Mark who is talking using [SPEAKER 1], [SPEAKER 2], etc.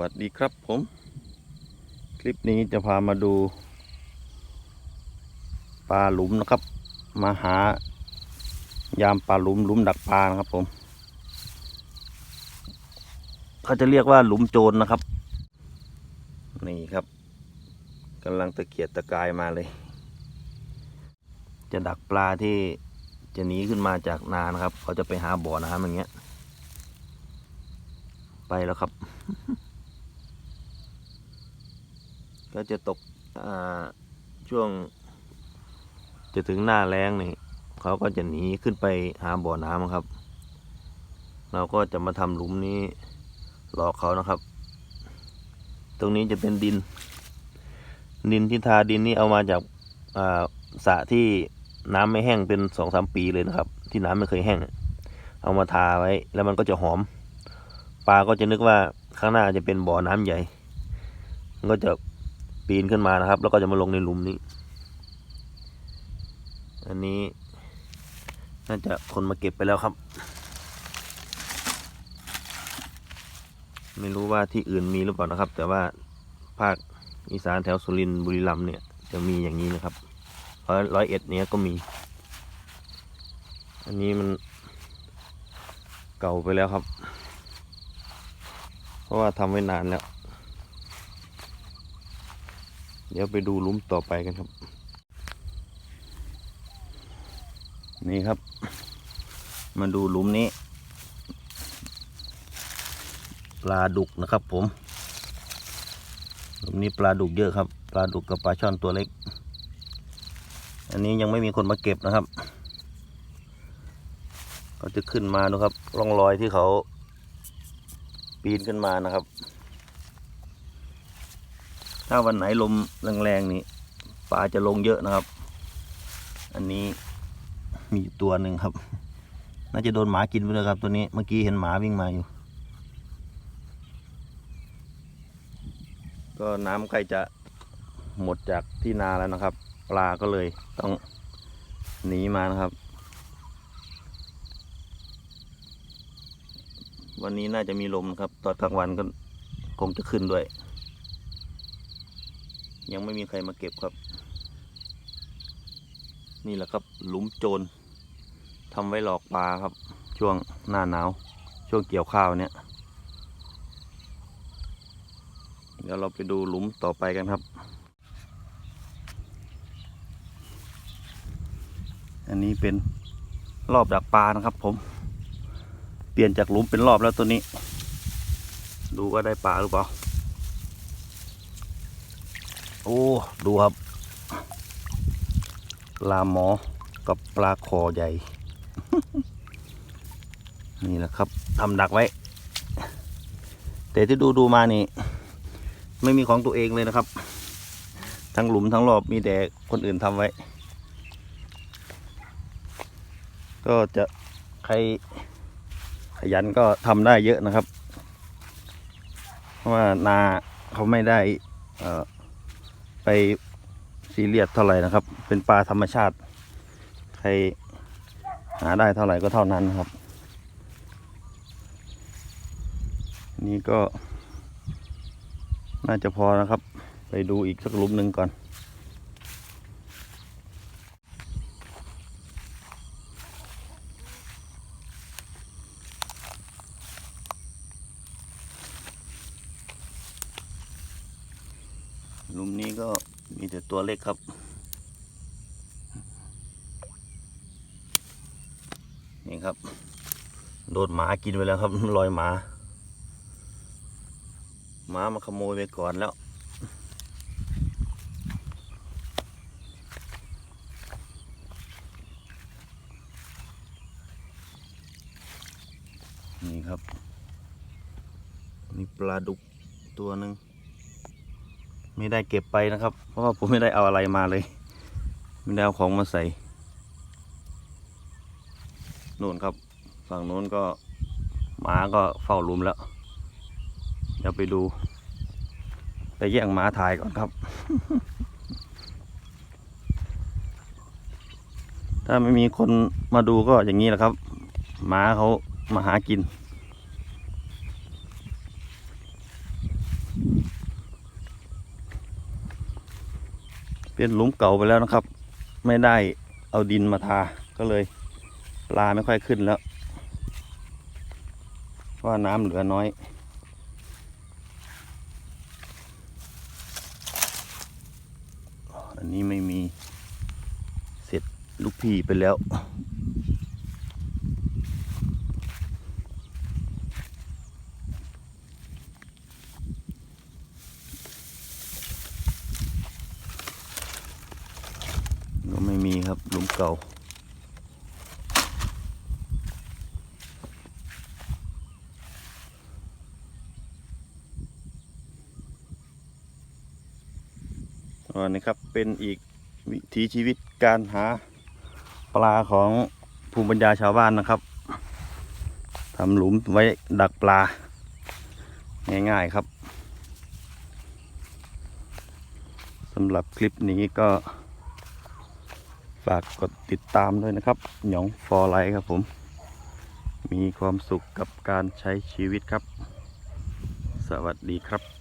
[SPEAKER 1] วัสดีครับผม คลิปนี้จะพามาดู ปลาหลุมนะครับ มาหายามปลาหลุมหลุมดักปลานะครับผมเขาจะเรียกว่าหลุมโจรนะครับ นี่ครับกำลังตะเกียกตะกายมาเลย จะดักปลาที่จะหนีขึ้นมาจากนานะครับ เขาจะไปหาบ่อน้ำอย่างเงี้ย ไปแล้วครับ ก็จะตกช่วง จะถึงหน้าแรงนี่เขาก็จะหนีขึ้นไปหาบ่อน้ำครับ เราก็จะมาทำหลุมนี้หลอกเขานะครับ ตรงนี้จะเป็นดิน ดินที่ทาดินนี่เอามาจากาสระที่น้ำไม่แห้งเป็นสองสามปีเลยนะครับ ที่น้ำไม่เคยแห้ง เอามาทาไว้ แล้วมันก็จะหอมปลาก็จะนึกว่าข้างหน้าจะเป็นบ่อน้ำใหญ่ก็จะ ปีนขึ้นมานะครับ แล้วก็จะมาลงในหลุมนี้ อันนี้ น่าจะคนมาเก็บไปแล้วครับ ไม่รู้ว่าที่อื่นมีหรือเปล่านะครับ แต่ว่าภาคอีสานแถวสุรินทร์บุรีรัมย์เนี่ย จะมีอย่างนี้นะครับร้อยร้อยเอ็ดเนี้ยก็มี อันนี้มันเก่าไปแล้วครับ เพราะว่าทำไว้นานแล้ว เดี๋ยวไปดูลุมต่อไปกันครับ นี่ครับ มาดูหลุมนี้ ปลาดุกนะครับ ผมหลุมนี้ปลาดุกเยอะครับ ปลาดุกกับปลาช่อนตัวเล็ก อันนี้ยังไม่มีคนมาเก็บนะครับก็จะขึ้นมาดูครับร่องรอยที่เขาปีนขึ้นมานะครับ ถ้าวันไหนลมแรงๆนี่ปลาจะลงเยอะนะครับ อันนี้มีตัวหนึ่งครับ น่าจะโดนหมากินไปเลยครับ ตัวนี้เมื่อกี้เห็นหมาวิ่งมาอยู่ ก็น้ำใกล้จะหมดจากที่นาแล้วนะครับ ปลาก็เลยต้องหนีมานะครับ วันนี้น่าจะมีลมครับ ตอนกลางวันก็คงจะขึ้นด้วย ยังไม่มีใครมาเก็บครับ นี่แหละครับ หลุมโจรทำไว้หลอกปลาครับ ช่วงหน้าหนาว ช่วงเกี่ยวข้าวเนี่ย เดี๋ยวเราไปดูหลุมต่อไปกันครับ อันนี้เป็นรอบดักปลานะครับผม เปลี่ยนจากหลุมเป็นรอบแล้วตัวนี้ ดูว่าได้ปลาหรือเปล่า โอ้ ดูครับ ปลาหมอกับปลาคอใหญ่ นี่แหละครับทำดักไว้ แต่ที่ดูดูมานี่ ไม่มีของตัวเองเลยนะครับ ทั้งหลุมทั้งรอบมีแต่คนอื่นทำไว้ ก็จะใครขยันก็ทำได้เยอะนะครับ เพราะว่านาเขาไม่ได้ เอ่อ ไปซีเรียสเท่าไหร่นะครับ เป็นปลาธรรมชาติ ใครหาได้เท่าไหร่ก็เท่านั้นครับ นี่ก็น่าจะพอนะครับ ไปดูอีกสักลุมหนึ่งก่อน ลุมนี้ก็มีแต่ตัวเล็กครับ นี่ครับ โดนหมากินไปแล้วครับรอยหมาหมามาขโมยไปก่อนแล้วนี่ครับนี่ปลาดุกตัวหนึ่ง ไม่ได้เก็บไปนะครับ เพราะว่าผมไม่ได้เอาอะไรมาเลย ไม่ได้เอาของมาใส่นู่นครับ ฝั่งนู้นก็หมาก็เฝ้าลุมแล้ว เดี๋ยวไปดู ไปแย่งหมาถ่ายก่อนครับ ถ้าไม่มีคนมาดูก็อย่างนี้แหละครับ หมาเขามาหากิน เป็นหลุมเก่าไปแล้วนะครับ ไม่ได้เอาดินมาทาก็เลยปลาไม่ค่อยขึ้นแล้วเพราะว่าน้ำเหลือน้อยอันนี้ไม่มีเสร็จลูกพี่ไปแล้ว ก็ไม่มีครับหลุม เก่าอันนี้ครับเป็นอีกวิถีชีวิตการหาปลาของภูมิปัญญาชาวบ้านนะครับทำหลุมไว้ดักปลา ง่ายๆครับสำหรับคลิปนี้ก็ ฝากกดติดตามด้วยนะครับ หยองฟอร์ไลท์ครับผม มีความสุขกับการใช้ชีวิตครับ สวัสดีครับ